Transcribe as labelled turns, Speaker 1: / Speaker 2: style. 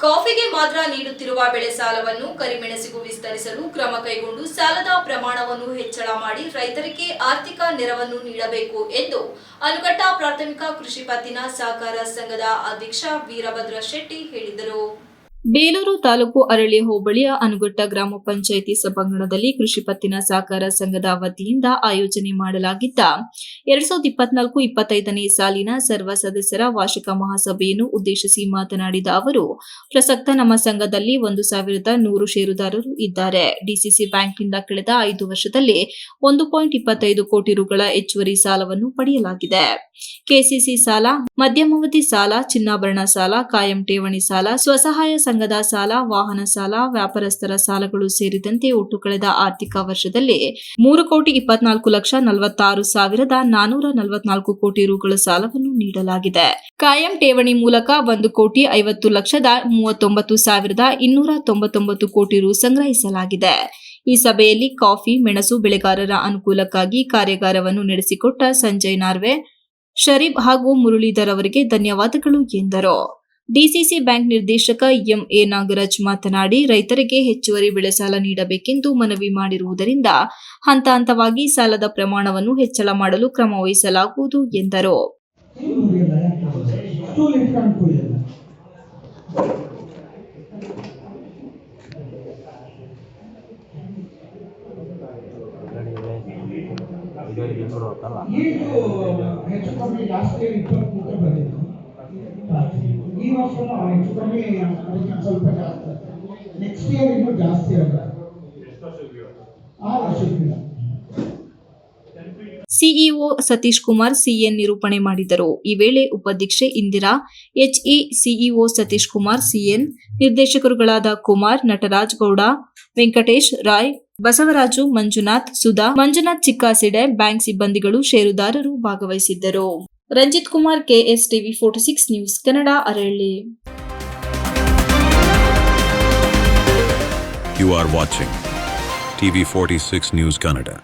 Speaker 1: ಕಾಫಿಗೆ ಮಾತ್ರ ನೀಡುತ್ತಿರುವ ಬೆಳೆ ಸಾಲವನ್ನು ಕರಿಮೆಣಸಿಗೂ ವಿಸ್ತರಿಸಲು ಕ್ರಮ ಕೈಗೊಂಡು ಸಾಲದ ಪ್ರಮಾಣವನ್ನು ಹೆಚ್ಚಳ ಮಾಡಿ ರೈತರಿಗೆ ಆರ್ಥಿಕ ನೆರವನ್ನು ನೀಡಬೇಕು ಎಂದು ಅನುಘಟ್ಟ ಪ್ರಾಥಮಿಕ ಕೃಷಿ ಪತ್ತಿನ ಸಹಕಾರ ಸಂಘದ ಅಧ್ಯಕ್ಷ ವೀರಭದ್ರ ಶೆಟ್ಟಿ ಹೇಳಿದರು. ಬೇಲೂರು ತಾಲೂಕು ಅರಳಿ ಹೋಬಳಿಯ ಅನುಗುಟ್ಟ ಗ್ರಾಮ ಪಂಚಾಯಿತಿ ಸಭಾಂಗಣದಲ್ಲಿ ಕೃಷಿ ಪತ್ತಿನ ಸಹಕಾರ ಸಂಘದ ವತಿಯಿಂದ ಆಯೋಜನೆ ಮಾಡಲಾಗಿದ್ದ ಎರಡ್ ಸಾವಿರದ ಇಪ್ಪತ್ನಾಲ್ಕು ಇಪ್ಪತ್ತೈದನೇ ಸಾಲಿನ ಸರ್ವ ಸದಸ್ಯರ ವಾರ್ಷಿಕ ಮಹಾಸಭೆಯನ್ನು ಉದ್ದೇಶಿಸಿ ಮಾತನಾಡಿದ ಅವರು, ಪ್ರಸಕ್ತ ನಮ್ಮ ಸಂಘದಲ್ಲಿ ಒಂದು ಸಾವಿರದ ನೂರು ಷೇರುದಾರರು ಇದ್ದಾರೆ. ಡಿಸಿಸಿ ಬ್ಯಾಂಕ್ನಿಂದ ಕಳೆದ ಐದು ವರ್ಷದಲ್ಲಿ ಒಂದು ಪಾಯಿಂಟ್ ಇಪ್ಪತ್ತೈದು ಕೋಟಿ ರುಗಳ ಹೆಚ್ಚುವರಿ ಸಾಲವನ್ನು ಪಡೆಯಲಾಗಿದೆ. ಕೆಸಿಸಿ ಸಾಲ, ಮಧ್ಯಮಾವಧಿ ಸಾಲ, ಚಿನ್ನಾಭರಣ ಸಾಲ, ಕಾಯಂ ಠೇವಣಿ ಸಾಲ, ಸ್ವಸಹಾಯ ಸಂಘದ ಸಾಲ, ವಾಹನ ಸಾಲ, ವ್ಯಾಪಾರಸ್ಥರ ಸಾಲಗಳು ಸೇರಿದಂತೆ ಒಟ್ಟು ಕಳೆದ ಆರ್ಥಿಕ ವರ್ಷದಲ್ಲಿ ಮೂರು ಕೋಟಿ ಇಪ್ಪತ್ನಾಲ್ಕು ಲಕ್ಷ ನಲವತ್ತಾರು ಸಾವಿರದ ನಾನೂರ ನಲವತ್ನಾಲ್ಕು ಕೋಟಿ ರುಗಳ ಸಾಲವನ್ನು ನೀಡಲಾಗಿದೆ. ಕಾಯಂ ಠೇವಣಿ ಮೂಲಕ ಒಂದು ಕೋಟಿ ಐವತ್ತು ಲಕ್ಷದ ಮೂವತ್ತೊಂಬತ್ತು ಸಾವಿರದ ಇನ್ನೂರ ತೊಂಬತ್ತೊಂಬತ್ತು ಕೋಟಿ ರು ಸಂಗ್ರಹಿಸಲಾಗಿದೆ. ಈ ಸಭೆಯಲ್ಲಿ ಕಾಫಿ, ಮೆಣಸು ಬೆಳೆಗಾರರ ಅನುಕೂಲಕ್ಕಾಗಿ ಕಾರ್ಯಾಗಾರವನ್ನು ನಡೆಸಿಕೊಟ್ಟ ಸಂಜಯ್ ನಾರ್ವೆ, ಶರೀಫ್ ಹಾಗೂ ಮುರಳೀಧರ್ ಅವರಿಗೆ ಧನ್ಯವಾದಗಳು ಎಂದರು. ಡಿಸಿಸಿ ಬ್ಯಾಂಕ್ ನಿರ್ದೇಶಕ ಎಂಎ ನಾಗರಾಜ್ ಮಾತನಾಡಿ, ರೈತರಿಗೆ ಹೆಚ್ಚುವರಿ ಬೆಳೆ ಸಾಲ ನೀಡಬೇಕೆಂದು ಮನವಿ ಮಾಡಿರುವುದರಿಂದ ಹಂತ ಹಂತವಾಗಿ ಸಾಲದ ಪ್ರಮಾಣವನ್ನು ಹೆಚ್ಚಳ ಮಾಡಲು ಕ್ರಮ ವಹಿಸಲಾಗುವುದು ಎಂದರು.
Speaker 2: ಹೆಚ್ಚು ಕಮ್ಮಿ ಲಾಸ್ಟ್ ಇಯರ್ ಇಪ್ಪತ್ತ್ಮೂರು ಬಂದಿದೆ ಕಮ್ಮಿ ಸ್ವಲ್ಪ ಜಾಸ್ತಿ ನೆಕ್ಸ್ಟ್ ಇಯರ್ ಜಾಸ್ತಿ ಆಗುತ್ತೆ ಆ
Speaker 1: ಸಿಇಒ ಸತೀಶ್ ಕುಮಾರ್ ಸಿಎನ್ ನಿರೂಪಣೆ ಮಾಡಿದರು. ಈ ವೇಳೆ ಉಪಾಧ್ಯಕ್ಷೆ Indira, H E CEO Satish Kumar C N, ನಿರ್ದೇಶಕರುಗಳಾದ Kumar, Nataraj Gowda, Venkatesh Rai, Basavaraju, Manjunath, Sudha, Manjunath ಚಿಕ್ಕಾಸಿಡೆ ಬ್ಯಾಂಕ್ ಸಿಬ್ಬಂದಿಗಳು ಷೇರುದಾರರು ಭಾಗವಹಿಸಿದ್ದರು. Ranjith Kumar KS TV forty six news Kannada ಅರಳ್ಳಿ
Speaker 3: You are watching TV46 News Canada.